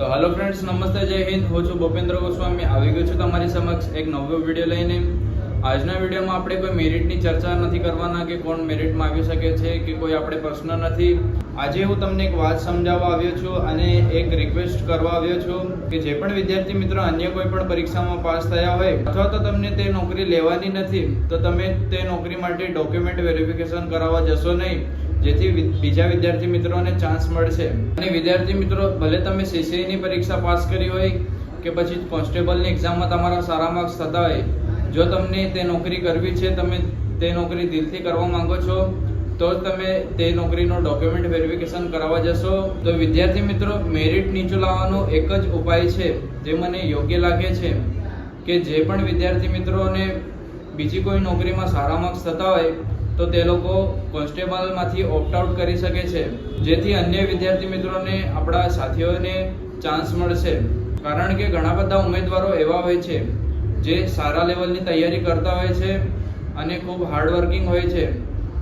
તો hello friends નમસ્તે, જય હિન્દ. હું છું ભૂપેન્દ્ર ગોસ્વામી. આવી ગયો છું તમારી સમક્ષ એક નવો વીડિયો લઈને. આજના વિડીયોમાં આપણે કોઈ મેરિટની ચર્ચા નથી કરવાના કે કોણ મેરિટમાં આવી શકે છે કે કોઈ આપણે પ્રશ્ન નથી. આજે હું તમને એક વાત સમજાવવા આવ્યો છું અને એક રિક્વેસ્ટ કરવા આવ્યો છું કે જે પણ વિદ્યાર્થી મિત્રો અન્ય કોઈ પણ પરીક્ષામાં પાસ થયા હોય અથવા તો તમને તે નોકરી લેવાની નથી, તો તમે તે નોકરી માટે ડોક્યુમેન્ટ વેરિફિકેશન કરાવવા જશો નહીં. જેથી બીજા વિદ્યાર્થી મિત્રોને ચાન્સ મળશે. અને વિદ્યાર્થી મિત્રો, ભલે તમે સીસીઈની પરીક્ષા પાસ કરી હોય કે પછી કોન્સ્ટેબલની એક્ઝામમાં તમારા સારા માર્ક્સ થતા હોય, જો તમને તે નોકરી કરવી છે, તમે તે નોકરી દિલથી કરવા માંગો છો, તો તમે તે નોકરીનું ડોક્યુમેન્ટ વેરિફિકેશન કરાવવા જશો. તો વિદ્યાર્થી મિત્રો મેરિટ નીચું લાવવાનો એક જ ઉપાય છે, જે મને યોગ્ય લાગે છે, કે જે પણ વિદ્યાર્થી મિત્રોને બીજી કોઈ નોકરીમાં સારા માર્ક્સ થતા હોય તો તે લોકો કોન્સ્ટેબલમાંથી ઓપ્ટ આઉટ કરી શકે છે. જેથી અન્ય વિદ્યાર્થી મિત્રોને આપણા સાથીઓને ચાન્સ મળશે. કારણ કે ઘણા બધા ઉમેદવારો એવા હોય છે, જે સારા લેવલની તૈયારી કરતા હોય છે અને ખૂબ હાર્ડવર્કિંગ હોય છે.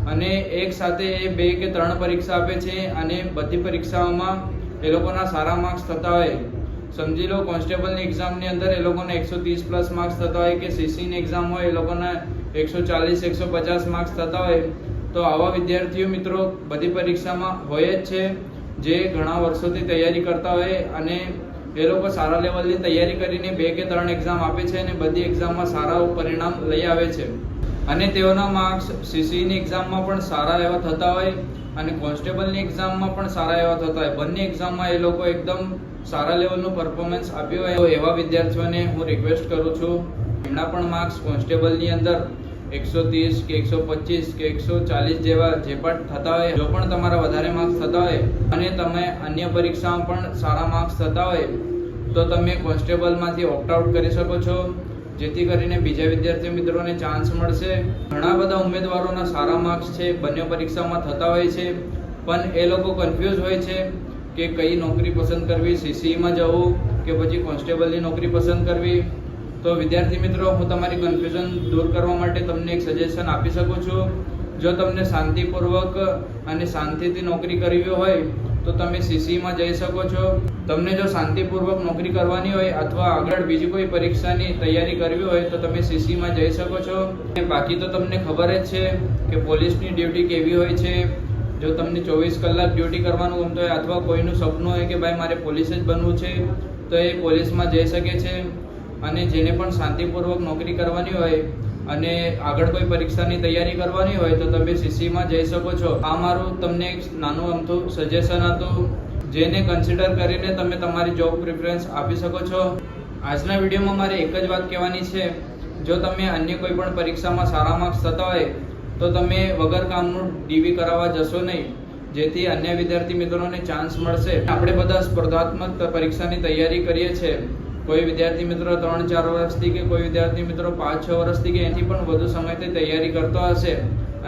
અને એક સાથે એ બે કે ત્રણ પરીક્ષા આપે છે અને બધી પરીક્ષાઓમાં એ લોકોના સારા માર્ક્સ થતા હોય. સમજી લો, કોન્સ્ટેબલની એક્ઝામની અંદર એ લોકોને એકસો ત્રીસ પ્લસ માર્ક્સ થતા હોય કે સીસીની એક્ઝામ હોય, એ લોકોના એકસો ચાલીસ, એકસો પચાસ માર્ક્સ થતા હોય. તો આવા વિદ્યાર્થીઓ મિત્રો, બધી પરીક્ષામાં હોય જ છે. જે ઘણા વર્ષોથી તૈયારી કરતા હોય અને એ લોકો સારા લેવલની તૈયારી કરીને બે કે ત્રણ એક્ઝામ આપે છે અને બધી એક્ઝામમાં સારા પરિણામ લઈ આવે છે. અને તેઓના માર્ક્સ સીસીની એક્ઝામમાં પણ સારા એવા થતા હોય અને કોન્સ્ટેબલની એક્ઝામમાં પણ સારા એવા થતા હોય. બંને એક્ઝામમાં એ લોકો એકદમ સારા લેવલનું પરફોર્મન્સ આપ્યું હોય. એવા વિદ્યાર્થીઓને હું રિક્વેસ્ટ કરું છું, એમના પણ માર્ક્સ કોન્સ્ટેબલની અંદર એકસો ત્રીસ કે એકસો પચીસ કે એકસો ચાલીસ જેવા જે પણ થતા હોય, જો પણ તમારા વધારે માર્ક્સ થતા હોય અને તમે અન્ય પરીક્ષામાં પણ સારા માર્ક્સ થતા હોય, તો તમે કોન્સ્ટેબલમાંથી ઓપ્ટ આઉટ કરી શકો છો. જેથી કરીને બીજા વિદ્યાર્થી મિત્રોને ચાન્સ મળશે. ઘણા બધા ઉમેદવારોના સારા માર્ક્સ છે, બંને પરીક્ષામાં થતા હોય છે, પણ એ લોકો કન્ફ્યુઝ હોય છે કે કઈ નોકરી પસંદ કરવી સીસીઈમાં જવું કે પછી કોન્સ્ટેબલની નોકરી પસંદ કરવી. તો વિદ્યાર્થી મિત્રો, હું તમારી કન્ફ્યુઝન દૂર કરવા માટે તમને એક સજેશન આપી શકું છું. જો તમને શાંતિપૂર્વક અને શાંતિથી નોકરી કરવી હોય તો તમે સીસીમાં જઈ શકો છો. તમને જો શાંતિપૂર્વક નોકરી કરવાની હોય અથવા આગળ બીજી કોઈ પરીક્ષાની તૈયારી કરવી હોય તો તમે સીસીમાં જઈ શકો છો. બાકી તો તમને ખબર જ છે કે પોલીસની ડ્યુટી કેવી હોય છે. જો તમને ચોવીસ કલાક ડ્યુટી કરવાનું ગમતું હોય અથવા કોઈનું સપનું હોય કે ભાઈ મારે પોલીસ જ બનવું છે, તો એ પોલીસમાં જઈ શકે છે. અને જેને પણ શાંતિપૂર્વક નોકરી કરવાની હોય અને આગળ કોઈ પરીક્ષાની તૈયારી કરવાની હોય તો તમે સીસીમાં જઈ શકો છો. આ મારું તમને એક નાનું અમથું સજેશન હતું. જેને કન્સિડર કરીને તમે તમારી જોબ પ્રિફરન્સ આપી શકો છો. આજના વિડીયોમાં મારે એક જ વાત કહેવાની છે. જો તમે અન્ય કોઈ પણ પરીક્ષામાં સારા માર્ક્સ થતા હોય, તો તમે વગર કામનું ડીવી કરાવવા જશો નહીં. જેથી અન્ય વિદ્યાર્થી મિત્રોને ચાન્સ મળશે. આપણે બધા સ્પર્ધાત્મક પરીક્ષાની તૈયારી કરીએ છીએ. કોઈ વિદ્યાર્થી મિત્રો ત્રણ, ચાર વર્ષથી કે કોઈ વિદ્યાર્થી મિત્રો પાંચ, છ વર્ષથી કે એથી પણ વધુ સમયથી તૈયારી કરતો હશે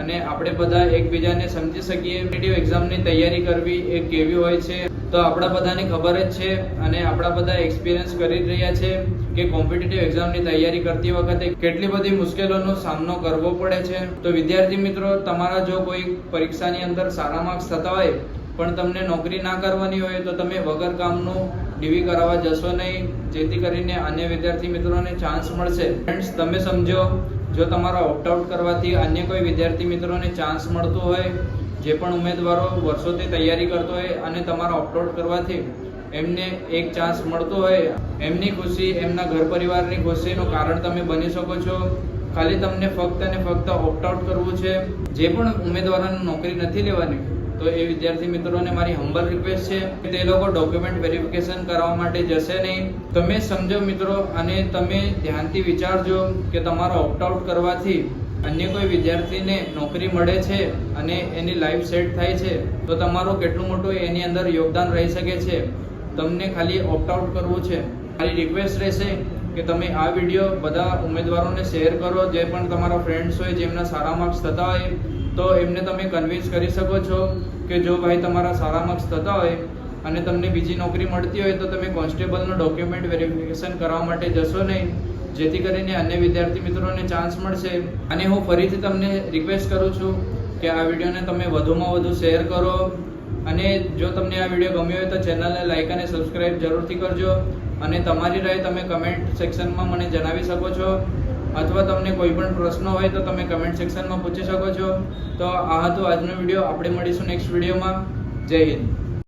અને આપણે બધા એકબીજાને સમજી શકીએ. નેટિવ એક્ઝામની તૈયારી કરવી એ કેવી હોય છે? તો આપણા બધાને ખબર જ છે અને આપણા બધા એક્સપિરિયન્સ કરી રહ્યા છે કે કોમ્પિટિટિવ એક્ઝામની તૈયારી કરતી વખતે કેટલી બધી મુશ્કેલીઓનો સામનો કરવો પડે છે. તો વિદ્યાર્થી મિત્રો, તમારા જો કોઈ પરીક્ષાની અંદર સારા માર્ક્સ થતા હોય પણ તમને નોકરી ના કરવાની હોય તો તમે વગર કામનું ડીવી કરાવવા જશો નહીં. જેથી કરીને અન્ય વિદ્યાર્થી મિત્રોને ચાન્સ મળશે. ફ્રેન્ડ્સ તમે સમજો, જો તમારા ઓપ્ટ આઉટ કરવાથી અન્ય કોઈ વિદ્યાર્થી મિત્રોને ચાન્સ મળતો હોય, જે પણ ઉમેદવારો વર્ષોથી તૈયારી કરતો હોય અને તમારા ઓપ્ટ આઉટ કરવાથી એમને એક ચાન્સ મળતો હોય, એમની ખુશી, એમના ઘર પરિવારની ખુશીનું કારણ તમે બની શકો છો. ખાલી તમને ફક્ત અને ફક્ત ઓપ્ટ આઉટ કરવું છે. જે પણ ઉમેદવારોને નોકરી નથી લેવાની તો એ વિદ્યાર્થી મિત્રોને મારી હમ્બલ રિક્વેસ્ટ છે કે તે લોકો ડોક્યુમેન્ટ વેરિફિકેશન કરાવવા માટે જશે નહીં. તમે સમજો મિત્રો અને તમે ધ્યાનથી વિચારજો કે તમારો ઓપ્ટ આઉટ કરવાથી અન્ય કોઈ વિદ્યાર્થીને નોકરી મળે છે અને એની લાઈફ સેટ થાય છે, તો તમારું કેટલું મોટું એની અંદર યોગદાન રહી શકે છે. તમને ખાલી ઓપ્ટ આઉટ કરવું છે. મારી રિક્વેસ્ટ રહેશે કે તમે આ વીડિયો બધા ઉમેદવારોને શેર કરો, જે પણ તમારા ફ્રેન્ડ્સ હોય, જેમના સારા માર્ક્સ થતા હોય તો એમને તમે કન્વિન્સ કરી શકો છો કે જો ભાઈ તમારા સારા માર્ક્સ થતા હોય અને તમને બીજી નોકરી મળતી હોય તો તમે કોન્સ્ટેબલનું ડોક્યુમેન્ટ વેરિફિકેશન કરવા માટે જશો નહીં. જેથી કરીને અન્ય વિદ્યાર્થી મિત્રોને ચાન્સ મળશે. અને હું ફરીથી તમને રિક્વેસ્ટ કરું છું કે આ વિડીયોને તમે વધુમાં વધુ શેર કરો. અને જો તમને આ વીડિયો ગમ્યો હોય તો ચેનલને લાઇક અને સબસ્ક્રાઇબ જરૂરથી કરજો. અને તમારી રાય તમે કમેન્ટ સેક્શનમાં મને જણાવી શકો છો. અથવા તમને કોઈ પણ પ્રશ્નો હોય તો તમે કમેન્ટ સેક્શનમાં પૂછી શકો છો. તો આ હતો આજનો વીડિયો આપણે મળીશું નેક્સ્ટ વિડીયોમાં જય હિન્દ.